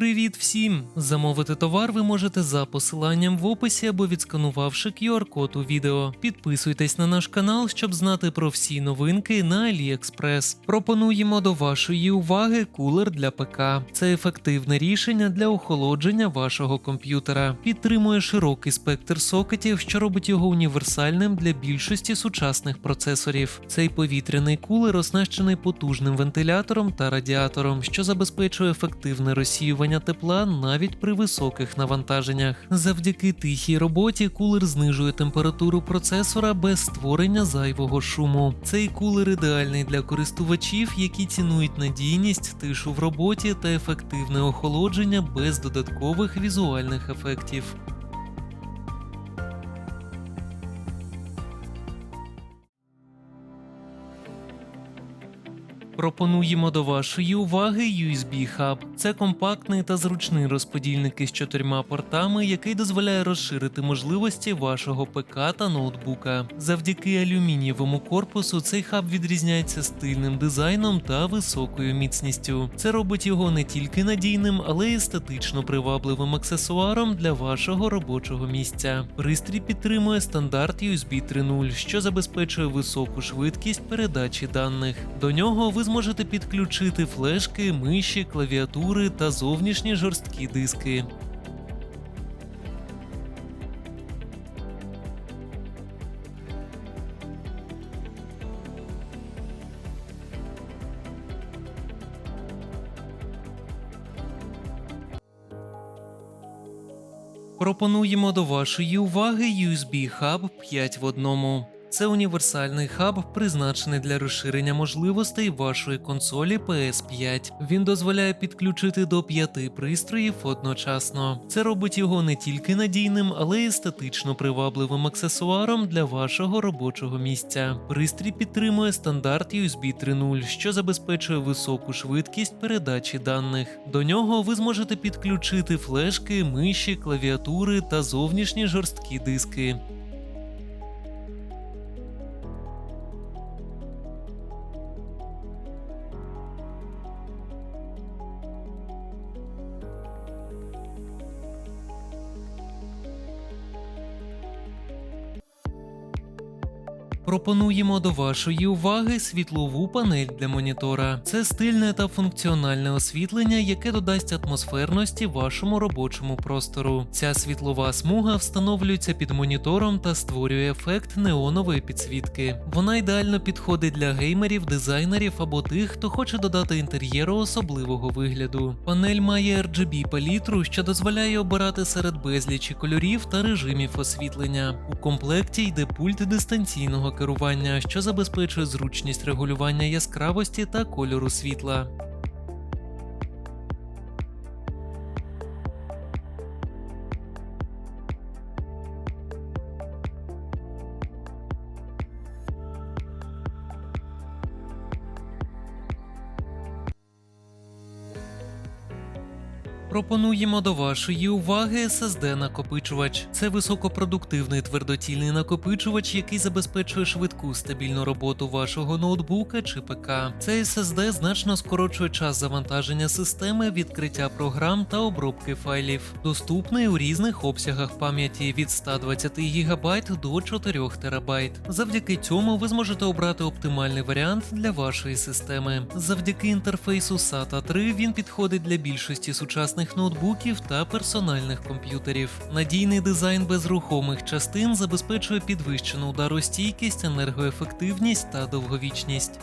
Привіт всім! Замовити товар ви можете за посиланням в описі або відсканувавши QR-код у відео. Підписуйтесь на наш канал, щоб знати про всі новинки на AliExpress. Пропонуємо до вашої уваги кулер для ПК. Це ефективне рішення для охолодження вашого комп'ютера. Підтримує широкий спектр сокетів, що робить його універсальним для більшості сучасних процесорів. Цей повітряний кулер оснащений потужним вентилятором та радіатором, що забезпечує ефективне розсіювання тепла навіть при високих навантаженнях. Завдяки тихій роботі кулер знижує температуру процесора без створення зайвого шуму. Цей кулер ідеальний для користувачів, які цінують надійність, тишу в роботі та ефективне охолодження без додаткових візуальних ефектів. Пропонуємо до вашої уваги USB Hub. Це компактний та зручний розподільник із чотирма портами, який дозволяє розширити можливості вашого ПК та ноутбука. Завдяки алюмінієвому корпусу цей хаб відрізняється стильним дизайном та високою міцністю. Це робить його не тільки надійним, але й естетично привабливим аксесуаром для вашого робочого місця. Пристрій підтримує стандарт USB 3.0, що забезпечує високу швидкість передачі даних. До нього ви зможете підключити флешки, миші, клавіатури та зовнішні жорсткі диски. Пропонуємо до вашої уваги USB Hub 5 в одному. Це універсальний хаб, призначений для розширення можливостей вашої консолі PS5. Він дозволяє підключити до п'яти пристроїв одночасно. Це робить його не тільки надійним, але й естетично привабливим аксесуаром для вашого робочого місця. Пристрій підтримує стандарт USB 3.0, що забезпечує високу швидкість передачі даних. До нього ви зможете підключити флешки, миші, клавіатури та зовнішні жорсткі диски. Пропонуємо до вашої уваги світлову панель для монітора. Це стильне та функціональне освітлення, яке додасть атмосферності вашому робочому простору. Ця світлова смуга встановлюється під монітором та створює ефект неонової підсвітки. Вона ідеально підходить для геймерів, дизайнерів або тих, хто хоче додати інтер'єру особливого вигляду. Панель має RGB палітру, що дозволяє обирати серед безлічі кольорів та режимів освітлення. У комплекті йде пульт дистанційного керування, що забезпечує зручність регулювання яскравості та кольору світла. Пропонуємо до вашої уваги SSD накопичувач. Це високопродуктивний твердотільний накопичувач, який забезпечує швидку стабільну роботу вашого ноутбука чи ПК. Цей SSD значно скорочує час завантаження системи, відкриття програм та обробки файлів. Доступний у різних обсягах пам'яті від 120 ГБ до 4 ТБ. Завдяки цьому ви зможете обрати оптимальний варіант для вашої системи. Завдяки інтерфейсу SATA 3 він підходить для більшості сучасних ноутбуків та персональних комп'ютерів. Надійний дизайн без рухомих частин забезпечує підвищену ударостійкість, енергоефективність та довговічність.